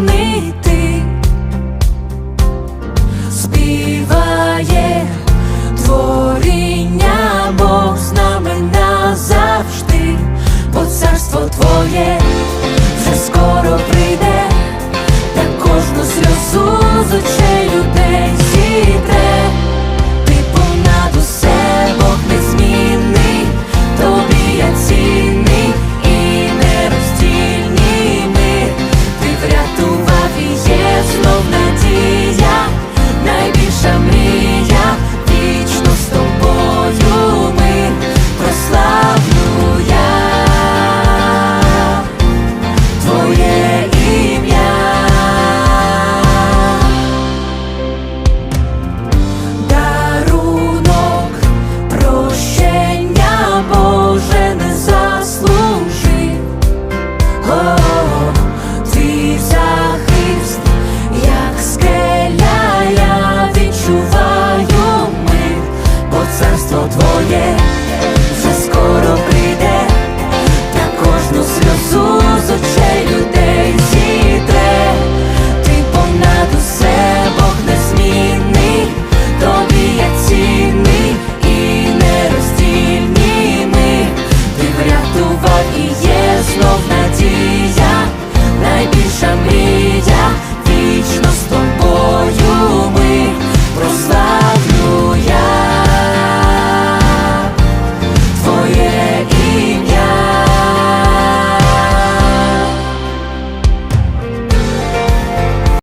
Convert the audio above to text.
не йти, співає творіння Бог з нами назавжди, бо царство твоє вже скоро прийде, та кожну сльозу з очей людей. твоє вже скоро прийде, та кожну сльозу з очей людей зітре, ти понад усе Бог незмінний, тобі я цінний і нероздільні, ми, ти врятував і є знов.